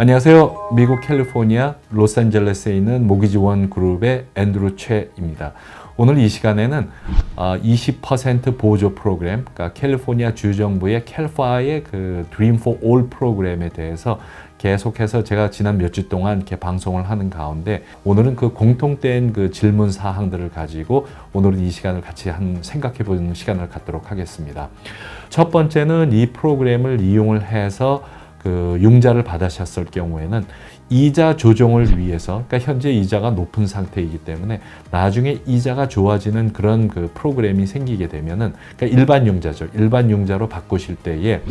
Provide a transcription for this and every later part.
안녕하세요. 미국 캘리포니아 로스앤젤레스에 있는 모기지원 그룹의 앤드루 최입니다. 오늘 이 시간에는 어, 20% 보조 프로그램, 그러니까 캘리포니아 주정부의 캘파의 그 Dream 프로그램에 대해서 계속해서 제가 지난 몇 주 동안 이렇게 방송을 하는 가운데 오늘은 그 공통된 그 질문 사항들을 가지고 오늘은 이 시간을 같이 한 생각해 보는 시간을 갖도록 하겠습니다. 첫 번째는 이 프로그램을 이용을 해서 그 융자를 받으셨을 경우에는 이자 조정을 위해서 그러니까 현재 이자가 높은 상태이기 때문에 나중에 이자가 좋아지는 그런 그 프로그램이 생기게 되면은 그러니까 일반 융자죠. 일반 융자로 바꾸실 때에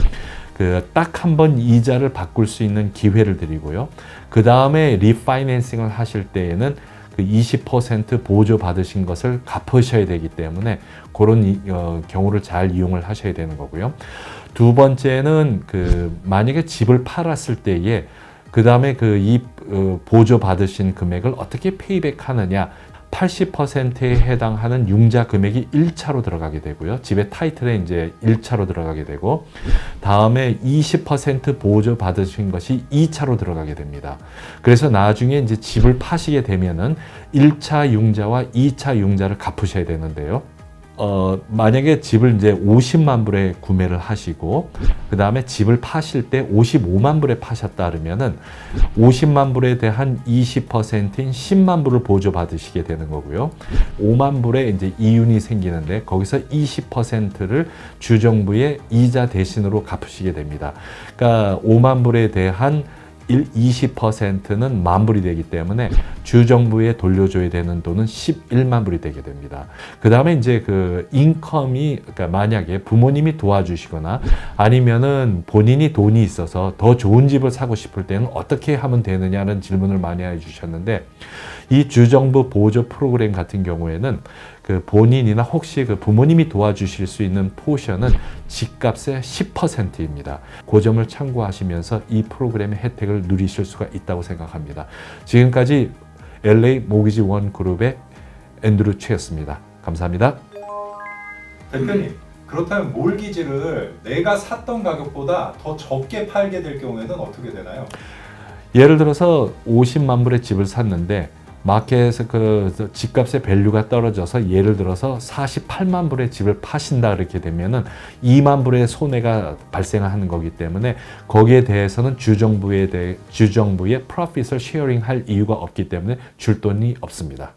그 딱 한 번 이자를 바꿀 수 있는 기회를 드리고요. 그 다음에 리파이낸싱을 하실 때에는 그 20% 보조 받으신 것을 갚으셔야 되기 때문에 그런 이, 어, 경우를 잘 이용을 하셔야 되는 거고요. 두 번째는 그 만약에 집을 팔았을 때에 그 다음에 그이 어, 보조 받으신 금액을 어떻게 페이백 하느냐. 80%에 해당하는 융자 금액이 1차로 들어가게 되고요. 집의 타이틀에 이제 1차로 들어가게 되고, 다음에 20% 보조 받으신 것이 2차로 들어가게 됩니다. 그래서 나중에 이제 집을 파시게 되면은 1차 융자와 2차 융자를 갚으셔야 되는데요. 어, 만약에 집을 이제 50만 불에 구매를 하시고, 그 다음에 집을 파실 때 55만 불에 파셨다 그러면은 50만 불에 대한 20%인 10만 불을 보조받으시게 되는 거고요. 5만 불에 이제 이윤이 생기는데 거기서 20%를 주정부의 이자 대신으로 갚으시게 됩니다. 그러니까 5만 불에 대한 1, 20%는 만 불이 되기 때문에 주정부에 돌려줘야 되는 돈은 11만 불이 되게 됩니다. 그 다음에 이제 그 인컴이, 그러니까 만약에 부모님이 도와주시거나 아니면은 본인이 돈이 있어서 더 좋은 집을 사고 싶을 때는 어떻게 하면 되느냐는 질문을 많이 해주셨는데 이 주정부 보조 프로그램 같은 경우에는 그 본인이나 혹시 그 부모님이 도와주실 수 있는 포션은 집값의 10%입니다. 그 점을 참고하시면서 이 프로그램의 혜택을 누리실 수가 있다고 생각합니다. 지금까지 LA 모기지 원 그룹의 앤드루 최였습니다. 감사합니다. 대표님 그렇다면 몰기지를 내가 샀던 가격보다 더 적게 팔게 될 경우에는 어떻게 되나요? 예를 들어서 50만 불의 집을 샀는데 마켓에서 그 집값의 밸류가 떨어져서 예를 들어서 48만 불의 집을 파신다 그렇게 되면은 2만 불의 손해가 발생하는 거기 때문에 거기에 대해서는 주정부에 대해 주정부의 프로핏을 쉐어링 할 이유가 없기 때문에 줄 돈이 없습니다.